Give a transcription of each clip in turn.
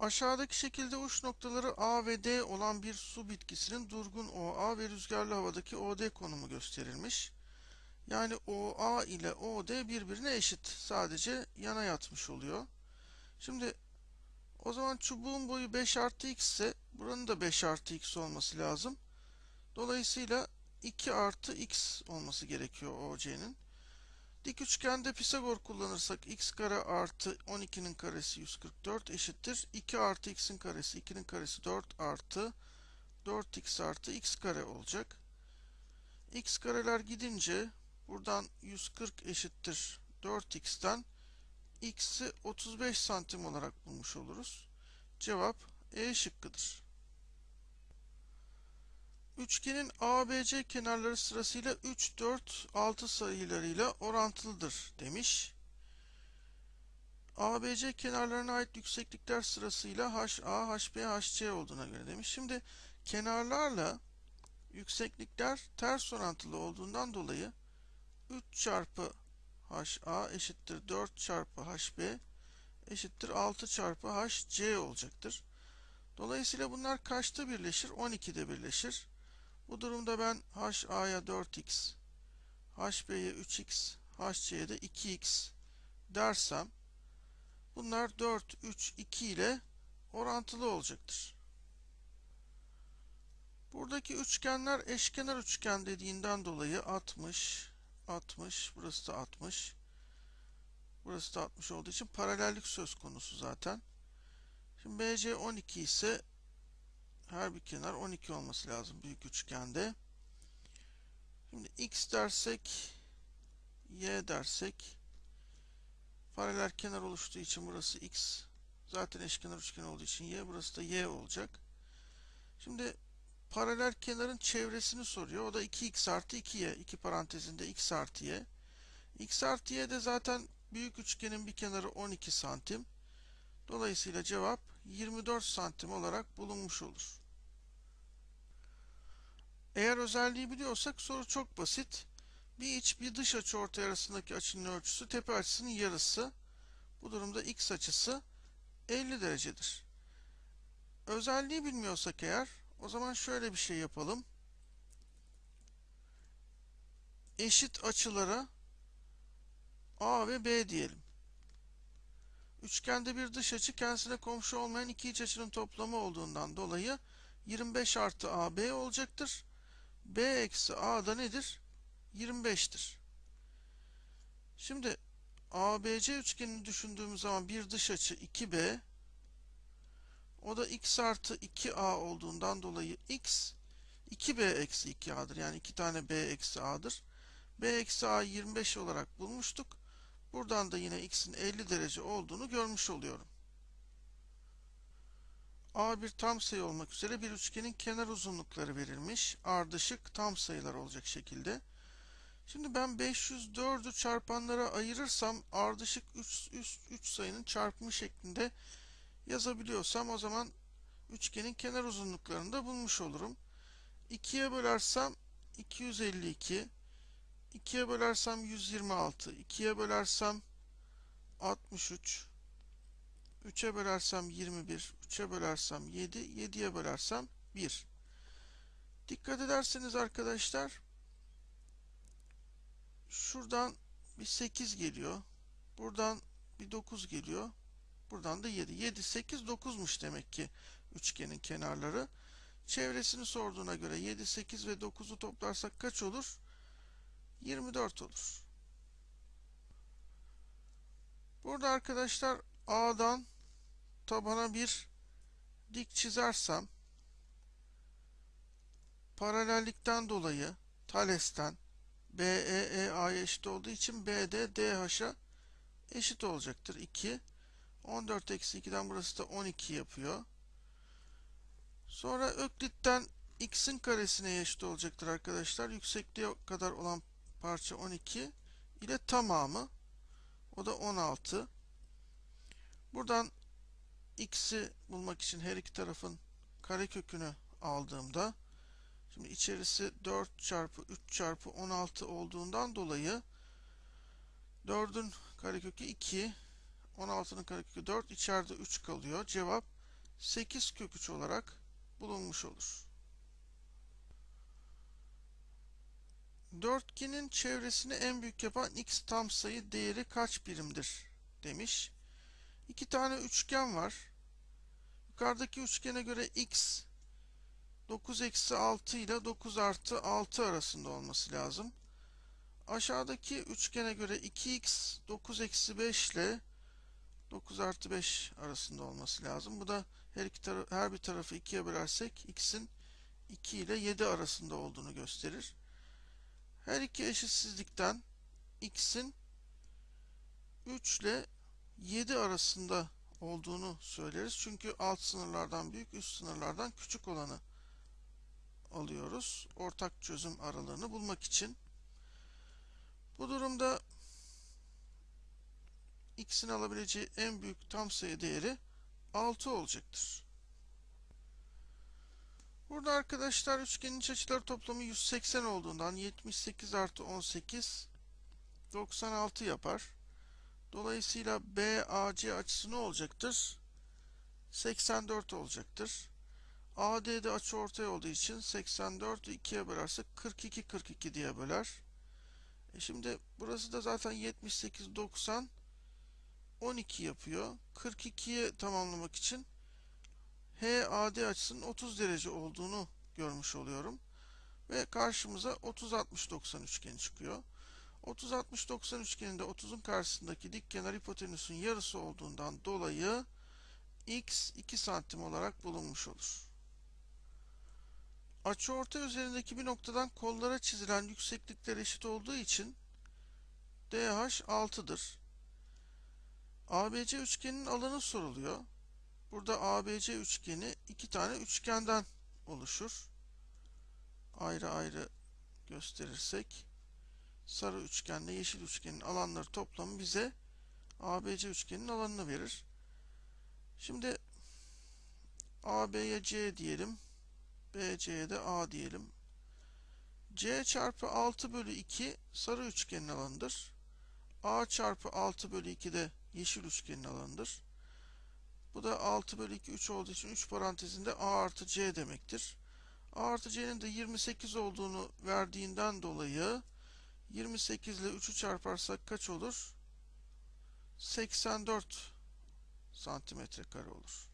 Aşağıdaki şekilde uç noktaları A ve D olan bir su bitkisinin durgun OA ve rüzgarlı havadaki OD konumu gösterilmiş. Yani OA ile OD birbirine eşit. Sadece yana yatmış oluyor. Şimdi o zaman çubuğun boyu 5 artı x ise buranın da 5 artı x olması lazım. Dolayısıyla 2 artı x olması gerekiyor OC'nin. Dik üçgende Pisagor kullanırsak x kare artı 12'nin karesi 144 eşittir. 2 artı x'in karesi 2'nin karesi 4 artı 4x artı x kare olacak. x kareler gidince buradan 140 eşittir 4x'ten x'i 35 santim olarak bulmuş oluruz. Cevap E şıkkıdır. Üçgenin ABC kenarları sırasıyla 3, 4, 6 sayılarıyla orantılıdır demiş. ABC kenarlarına ait yükseklikler sırasıyla HA, HB, HC olduğuna göre demiş. Şimdi kenarlarla yükseklikler ters orantılı olduğundan dolayı 3 çarpı HA eşittir 4 çarpı HB eşittir 6 çarpı HC olacaktır. Dolayısıyla bunlar kaçta birleşir? 12'de birleşir. Bu durumda ben HA'ya 4x, HB'ye 3x, HC'ye de 2x dersem bunlar 4, 3, 2 ile orantılı olacaktır. Buradaki üçgenler eşkenar üçgen dediğinden dolayı 60, 60, burası da 60. Burası da 60 olduğu için paralellik söz konusu zaten. Şimdi BC 12 ise her bir kenar 12 olması lazım büyük üçgende. Şimdi x dersek y dersek paralel kenar oluştuğu için burası x zaten eşkenar üçgen olduğu için y burası da y olacak. Şimdi paralel kenarın çevresini soruyor. O da 2x artı 2y. iki parantezinde x artı y. x artı y de zaten büyük üçgenin bir kenarı 12 santim. Dolayısıyla cevap 24 santim olarak bulunmuş olur. Eğer özelliği biliyorsak soru çok basit. Bir iç bir dış açı ortay arasındaki açının ölçüsü tepe açısının yarısı. Bu durumda x açısı 50 derecedir. Özelliği bilmiyorsak eğer o zaman şöyle bir şey yapalım. Eşit açılara A ve B diyelim. Üçgende bir dış açı kendisine komşu olmayan iki iç açının toplamı olduğundan dolayı 25 artı AB olacaktır. B eksi A da nedir? 25'tir. Şimdi ABC üçgenini düşündüğümüz zaman bir dış açı 2B o da x artı 2A olduğundan dolayı x 2B eksi 2A'dır. Yani iki tane B eksi A'dır. B eksi A 25 olarak bulmuştuk. Buradan da yine x'in 50 derece olduğunu görmüş oluyorum. A bir tam sayı olmak üzere bir üçgenin kenar uzunlukları verilmiş. Ardışık tam sayılar olacak şekilde. Şimdi ben 504'ü çarpanlara ayırırsam ardışık 3, 3, 3 sayının çarpımı şeklinde yazabiliyorsam o zaman üçgenin kenar uzunluklarını da bulmuş olurum. 2'ye bölersem 252, 2'ye bölersem 126, 2'ye bölersem 63, 3'e bölersem 21, 3'e bölersem 7, 7'ye bölersem 1. Dikkat ederseniz arkadaşlar şuradan bir 8 geliyor. Buradan bir 9 geliyor. Buradan da 7. 7, 8, 9'muş demek ki üçgenin kenarları. Çevresini sorduğuna göre 7, 8 ve 9'u toplarsak kaç olur? 24 olur. Burada arkadaşlar A'dan tabana bir dik çizersem paralellikten dolayı Thales'ten BE A'ya eşit olduğu için BD DH'a eşit olacaktır. 2 14 eksi 2'den burası da 12 yapıyor. Sonra Öklit'ten x'in karesine eşit olacaktır arkadaşlar. Yüksekliğe kadar olan parça 12 ile tamamı o da 16. Buradan x'i bulmak için her iki tarafın karekökünü aldığımda şimdi içerisi 4 çarpı 3 çarpı 16 olduğundan dolayı 4'ün karekökü 2 16'nın karekökü 4 içeride 3 kalıyor. Cevap 8 kök 3 olarak bulunmuş olur. Dörtgenin çevresini en büyük yapan x tam sayı değeri kaç birimdir demiş. İki tane üçgen var. Yukarıdaki üçgene göre x 9 eksi 6 ile 9 artı 6 arasında olması lazım. Aşağıdaki üçgene göre 2x 9 eksi 5 ile 9 artı 5 arasında olması lazım. Bu da her, iki taraf, her bir tarafı 2'ye bölersek x'in 2 ile 7 arasında olduğunu gösterir. Her iki eşitsizlikten x'in 3 ile 7 arasında olduğunu söyleriz. Çünkü alt sınırlardan büyük, üst sınırlardan küçük olanı alıyoruz. Ortak çözüm aralığını bulmak için. Bu durumda x'in alabileceği en büyük tam sayı değeri 6 olacaktır. Burada arkadaşlar üçgenin iç açıları toplamı 180 olduğundan 78 artı 18 96 yapar. Dolayısıyla BAC açısı ne olacaktır? 84 olacaktır. AD'de açı ortay olduğu için 84'ü 2'ye bölersek 42 42 diye böler. E şimdi burası da zaten 78 90 12 yapıyor. 42'ye tamamlamak için HAD açısının 30 derece olduğunu görmüş oluyorum. Ve karşımıza 30-60-90 üçgeni çıkıyor. 30-60-90 üçgeninde 30'un karşısındaki dik kenar hipotenüsün yarısı olduğundan dolayı x 2 santim olarak bulunmuş olur. Açıortay üzerindeki bir noktadan kollara çizilen yükseklikler eşit olduğu için DH 6'dır. ABC üçgeninin alanı soruluyor. Burada ABC üçgeni iki tane üçgenden oluşur. Ayrı ayrı gösterirsek sarı üçgenle yeşil üçgenin alanları toplamı bize ABC üçgeninin alanını verir. Şimdi AB'ye C diyelim. BC'ye de A diyelim. C çarpı 6 bölü 2 sarı üçgenin alanıdır. A çarpı 6 bölü 2 de yeşil üçgenin alanıdır. Bu da 6 bölü 2 3 olduğu için 3 parantezinde A artı C demektir. A artı C'nin de 28 olduğunu verdiğinden dolayı 28 ile 3'ü çarparsak kaç olur? 84 santimetre kare olur.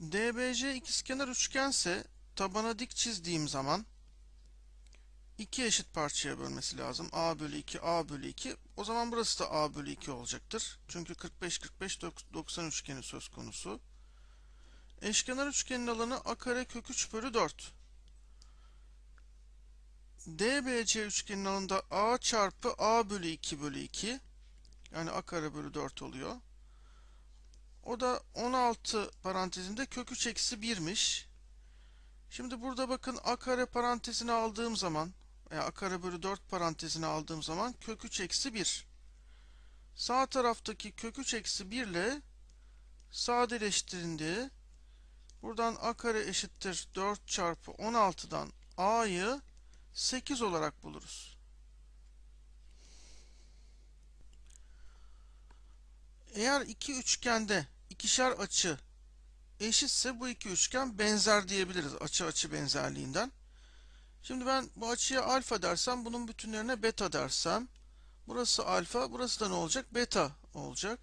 DBC ikizkenar üçgense tabana dik çizdiğim zaman iki eşit parçaya bölmesi lazım. A bölü 2, A bölü 2. O zaman burası da A bölü 2 olacaktır. Çünkü 45, 45, 90 üçgeni söz konusu. Eşkenar üçgenin alanı A kare kök 3 bölü 4. DBC üçgenin alanında A çarpı A bölü 2 bölü 2. Yani A kare bölü 4 oluyor. O da 16 parantezinde kök 3 eksi 1'miş. Şimdi burada bakın a kare parantezini aldığım zaman veya a kare bölü 4 parantezini aldığım zaman kök 3 eksi 1. Sağ taraftaki kök 3 eksi 1 ile sadeleştirildiği buradan a kare eşittir 4 çarpı 16'dan a'yı 8 olarak buluruz. Eğer iki üçgende ikişer açı eşitse bu iki üçgen benzer diyebiliriz açı açı benzerliğinden. Şimdi ben bu açıya alfa dersem bunun bütünlerine beta dersem burası alfa burası da ne olacak? Beta olacak.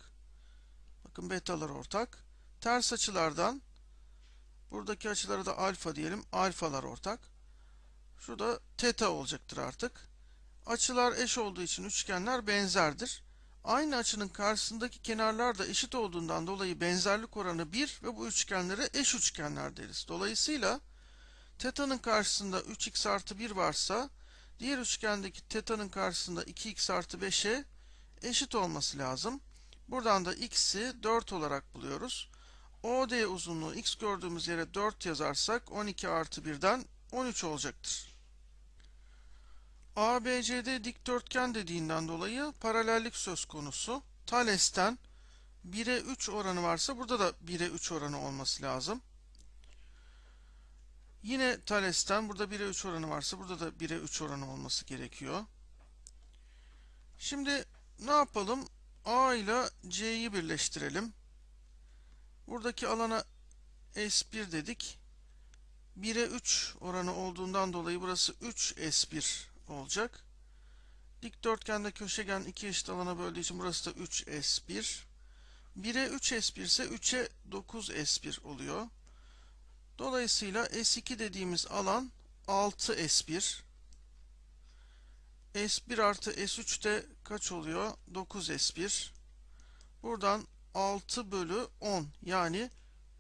Bakın betalar ortak. Ters açılardan buradaki açılara da alfa diyelim. Alfalar ortak. Şurada teta olacaktır artık. Açılar eş olduğu için üçgenler benzerdir. Aynı açının karşısındaki kenarlar da eşit olduğundan dolayı benzerlik oranı 1 ve bu üçgenlere eş üçgenler deriz. Dolayısıyla teta'nın karşısında 3x artı 1 varsa diğer üçgendeki teta'nın karşısında 2x artı 5'e eşit olması lazım. Buradan da x'i 4 olarak buluyoruz. OD uzunluğu x gördüğümüz yere 4 yazarsak 12 artı 1'den 13 olacaktır. ABCD dikdörtgen dediğinden dolayı paralellik söz konusu. Thales'ten 1'e 3 oranı varsa burada da 1'e 3 oranı olması lazım. Yine Thales'ten burada 1'e 3 oranı varsa burada da 1'e 3 oranı olması gerekiyor. Şimdi ne yapalım? A ile C'yi birleştirelim. Buradaki alana S1 dedik. 1'e 3 oranı olduğundan dolayı burası 3 S1 olacak. Dikdörtgende köşegen iki eşit alana böldüğü için burası da 3 S1. 1'e 3 S1 ise 3'e 9 S1 oluyor. Dolayısıyla S2 dediğimiz alan 6 S1. S1 artı S3 de kaç oluyor? 9 S1. Buradan 6 bölü 10 yani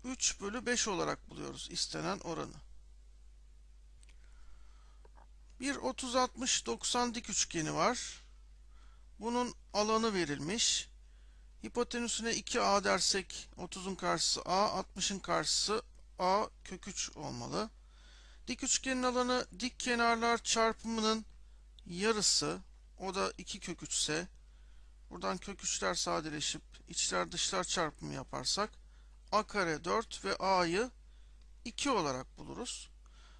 3 bölü 5 olarak buluyoruz istenen oranı. Bir 30-60-90 dik üçgeni var. Bunun alanı verilmiş. Hipotenüsüne 2A dersek 30'un karşısı A, 60'ın karşısı A kök 3 olmalı. Dik üçgenin alanı dik kenarlar çarpımının yarısı. O da 2 kök 3 ise buradan kök 3'ler sadeleşip içler dışlar çarpımı yaparsak A kare 4 ve A'yı 2 olarak buluruz.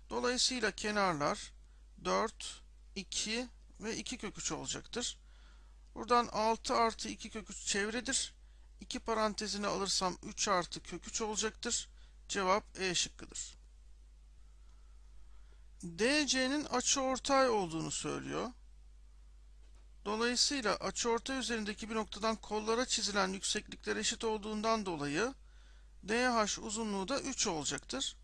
Dolayısıyla kenarlar 4, 2 ve 2 kök 3 olacaktır. Buradan 6 artı 2 kök 3 çevredir. 2 parantezini alırsam 3 artı kök 3 olacaktır. Cevap E şıkkıdır. DC'nin açıortay olduğunu söylüyor. Dolayısıyla açıortay üzerindeki bir noktadan kollara çizilen yükseklikler eşit olduğundan dolayı DH uzunluğu da 3 olacaktır.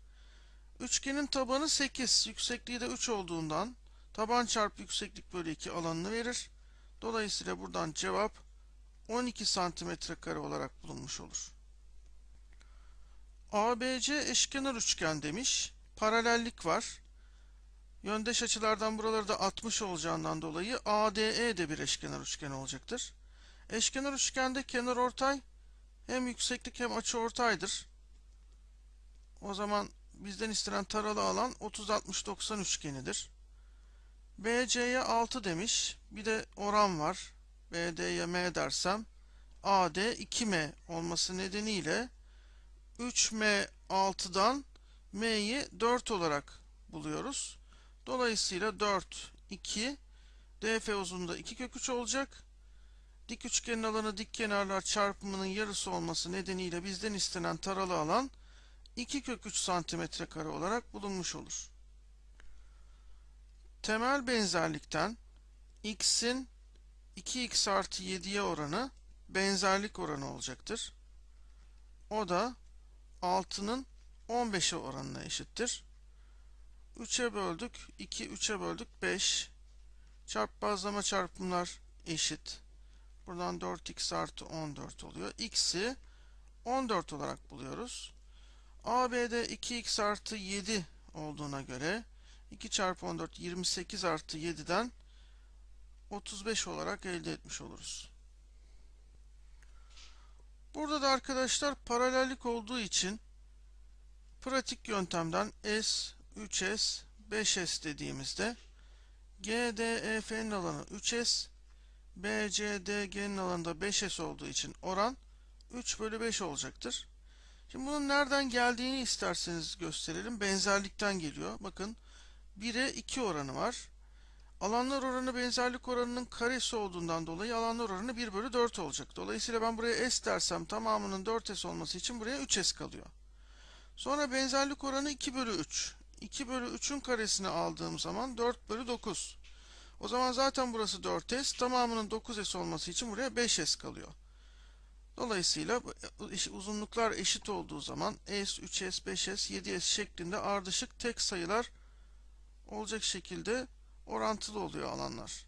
Üçgenin tabanı 8, yüksekliği de 3 olduğundan taban çarpı yükseklik bölü 2 alanını verir. Dolayısıyla buradan cevap 12 santimetre kare olarak bulunmuş olur. ABC eşkenar üçgen demiş. Paralellik var. Yöndeş açılardan buraları da 60 olacağından dolayı ADE de bir eşkenar üçgen olacaktır. Eşkenar üçgende kenar ortay hem yükseklik hem açı ortaydır. O zaman bizden istenen taralı alan 30-60-90 üçgenidir. BC'ye 6 demiş. Bir de oran var. BD'ye M dersem AD 2M olması nedeniyle 3M 6'dan M'yi 4 olarak buluyoruz. Dolayısıyla 4, 2, DF uzunluğu 2 kök 3 olacak. Dik üçgenin alanı dik kenarlar çarpımının yarısı olması nedeniyle bizden istenen taralı alan 2 kök 3 santimetre kare olarak bulunmuş olur. Temel benzerlikten x'in 2x artı 7'ye oranı benzerlik oranı olacaktır. O da 6'nın 15'e oranına eşittir. 3'e böldük. 2 3'e böldük. 5. Çarp bazlama çarpımlar eşit. Buradan 4x artı 14 oluyor. x'i 14 olarak buluyoruz. AB'de 2x artı 7 olduğuna göre 2 çarpı 14 28 artı 7'den 35 olarak elde etmiş oluruz. Burada da arkadaşlar paralellik olduğu için pratik yöntemden S, 3S, 5S dediğimizde GDEF'nin alanı 3S, BCDG'nin alanı da 5S olduğu için oran 3 bölü 5 olacaktır. Şimdi bunun nereden geldiğini isterseniz gösterelim. Benzerlikten geliyor. Bakın 1'e 2 oranı var. Alanlar oranı benzerlik oranının karesi olduğundan dolayı alanlar oranı 1 bölü 4 olacak. Dolayısıyla ben buraya S dersem tamamının 4S olması için buraya 3S kalıyor. Sonra benzerlik oranı 2 bölü 3. 2 bölü 3'ün karesini aldığım zaman 4 bölü 9. O zaman zaten burası 4S. Tamamının 9S olması için buraya 5S kalıyor. Dolayısıyla uzunluklar eşit olduğu zaman S, 3S, 5S, 7S şeklinde ardışık tek sayılar olacak şekilde orantılı oluyor alanlar.